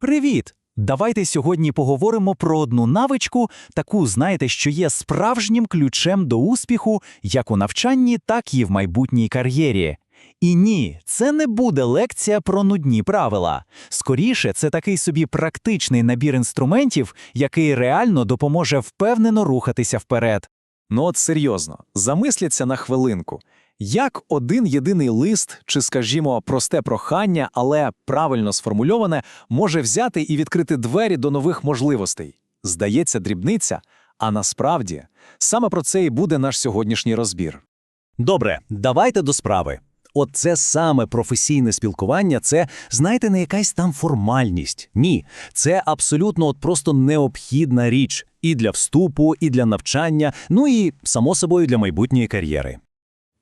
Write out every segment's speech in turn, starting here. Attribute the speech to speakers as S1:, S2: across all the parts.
S1: Привіт! Давайте сьогодні поговоримо про одну навичку, таку, знаєте, що є справжнім ключем до успіху як у навчанні, так і в майбутній кар'єрі. І ні, це не буде лекція про нудні правила. Скоріше, це такий собі практичний набір інструментів, який реально допоможе впевнено рухатися вперед.
S2: Ну от серйозно, замисляться на хвилинку. Як один єдиний лист, чи, скажімо, просте прохання, але правильно сформульоване, може взяти і відкрити двері до нових можливостей? Здається, дрібниця, а насправді саме про це і буде наш сьогоднішній розбір.
S3: Добре, давайте до справи. От це саме професійне спілкування, це, знаєте, не якась там формальність. Ні, це абсолютно от просто необхідна річ і для вступу, і для навчання, ну і, само собою, для майбутньої кар'єри.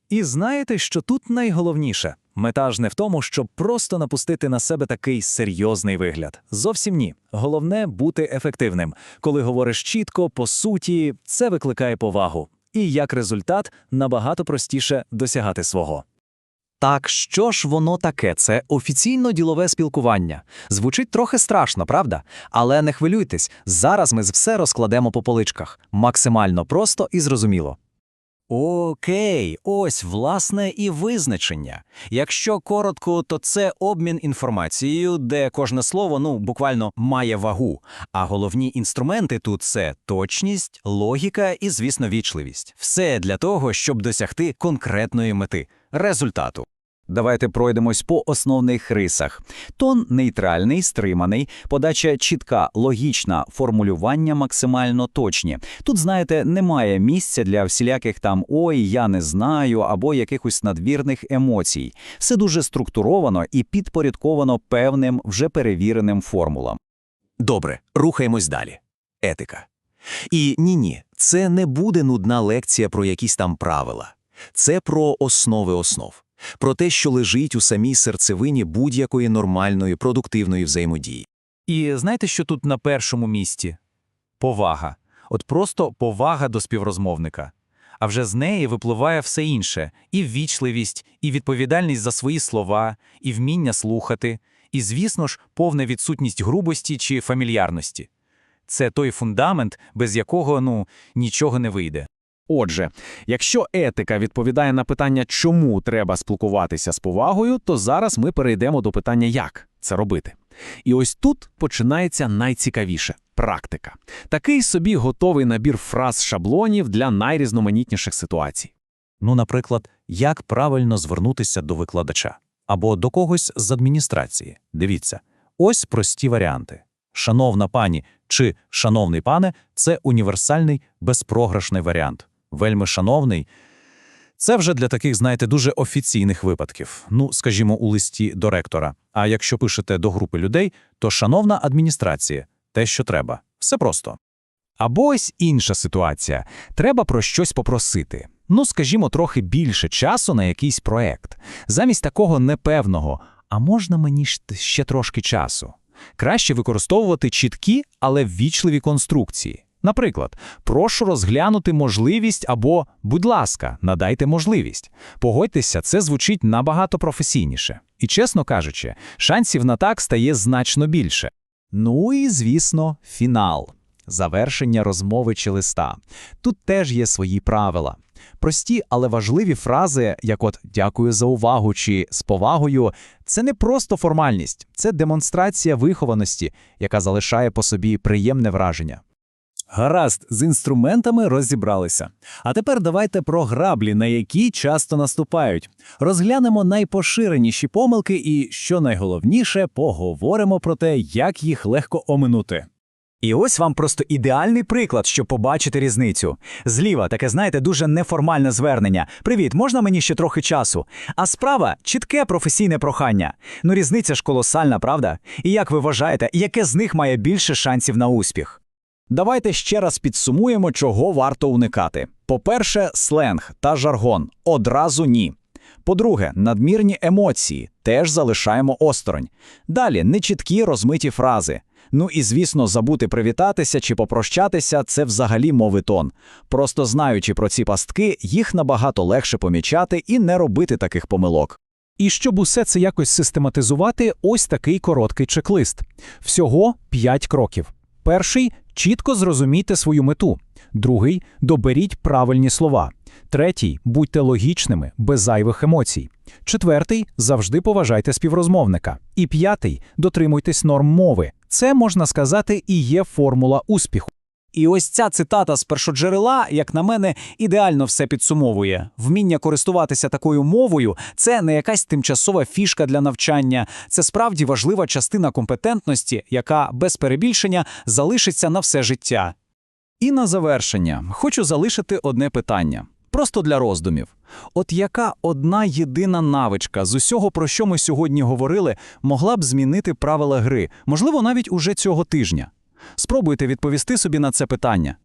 S1: І знаєте, що тут найголовніше? Мета ж не в тому, щоб просто напустити на себе такий серйозний вигляд. Зовсім ні. Головне бути ефективним. Коли говориш чітко, по суті, це викликає повагу. І як результат, набагато простіше досягати свого.
S4: Так що ж воно таке? Це офіційно ділове спілкування. Звучить трохи страшно, правда? Але не хвилюйтесь, зараз ми все розкладемо по поличках. Максимально просто і зрозуміло.
S1: Окей, ось власне і визначення. Якщо коротко, то це обмін інформацією, де кожне слово ну буквально має вагу. А головні інструменти тут це точність, логіка і, звісно, вічливість. Все для того, щоб досягти конкретної мети результату.
S5: Давайте пройдемось по основних рисах. Тон нейтральний, стриманий, подача чітка, логічна, формулювання максимально точні. Тут, знаєте, немає місця для всіляких там ой, я не знаю або якихось надвірних емоцій. Все дуже структуровано і підпорядковано певним вже перевіреним формулам.
S3: Добре, рухаємось далі. Етика. І ні-ні, це не буде нудна лекція про якісь там правила. Це про основи основ. Про те, що лежить у самій серцевині будь-якої нормальної, продуктивної взаємодії.
S1: І знаєте, що тут на першому місці? Повага. От просто повага до співрозмовника. А вже з неї випливає все інше: і ввічливість, і відповідальність за свої слова, і вміння слухати, і, звісно ж, повна відсутність грубості чи фамільярності. Це той фундамент, без якого ну нічого не вийде.
S2: Отже, якщо етика відповідає на питання, чому треба спілкуватися з повагою, то зараз ми перейдемо до питання, як це робити. І ось тут починається найцікавіше практика. Такий собі готовий набір фраз шаблонів для найрізноманітніших ситуацій.
S3: Ну, наприклад, як правильно звернутися до викладача або до когось з адміністрації. Дивіться, ось прості варіанти. Шановна пані чи шановний пане це універсальний безпрограшний варіант. Вельми шановний. Це вже для таких, знаєте, дуже офіційних випадків. Ну, скажімо, у листі до ректора. А якщо пишете до групи людей, то шановна адміністрація, те, що треба. Все просто.
S6: Або ось інша ситуація. Треба про щось попросити. Ну, скажімо, трохи більше часу на якийсь проект. Замість такого непевного, а можна мені ще трошки часу? Краще використовувати чіткі, але ввічливі конструкції. Наприклад, прошу розглянути можливість або, будь ласка, надайте можливість. Погодьтеся, це звучить набагато професійніше. І, чесно кажучи, шансів на так стає значно більше. Ну і, звісно, фінал. Завершення розмови чи листа. Тут теж є свої правила. Прості, але важливі фрази, як от дякую за увагу чи з повагою, це не просто формальність, це демонстрація вихованості, яка залишає по собі приємне враження.
S2: Гаразд, з інструментами розібралися. А тепер давайте про граблі, на які часто наступають. Розглянемо найпоширеніші помилки і, що найголовніше, поговоримо про те, як їх легко оминути.
S7: І ось вам просто ідеальний приклад, щоб побачити різницю. Зліва таке, знаєте, дуже неформальне звернення. Привіт, можна мені ще трохи часу? А справа чітке професійне прохання. Ну, різниця ж колосальна, правда? І як ви вважаєте, яке з них має більше шансів на успіх?
S2: Давайте ще раз підсумуємо, чого варто уникати. По-перше, сленг та жаргон одразу ні. По-друге, надмірні емоції теж залишаємо осторонь. Далі нечіткі розмиті фрази. Ну і звісно, забути привітатися чи попрощатися це взагалі мовитон. Просто знаючи про ці пастки, їх набагато легше помічати і не робити таких помилок.
S6: І щоб усе це якось систематизувати, ось такий короткий чек-лист. Всього 5 кроків. Перший чітко зрозумійте свою мету. Другий доберіть правильні слова. Третій будьте логічними, без зайвих емоцій. Четвертий завжди поважайте співрозмовника. І п'ятий дотримуйтесь норм мови. Це можна сказати і є формула успіху.
S7: І ось ця цитата з першоджерела, як на мене, ідеально все підсумовує. Вміння користуватися такою мовою це не якась тимчасова фішка для навчання, це справді важлива частина компетентності, яка без перебільшення залишиться на все життя.
S2: І на завершення хочу залишити одне питання. Просто для роздумів. От яка одна єдина навичка з усього, про що ми сьогодні говорили, могла б змінити правила гри, можливо, навіть уже цього тижня? Спробуйте відповісти собі на це питання.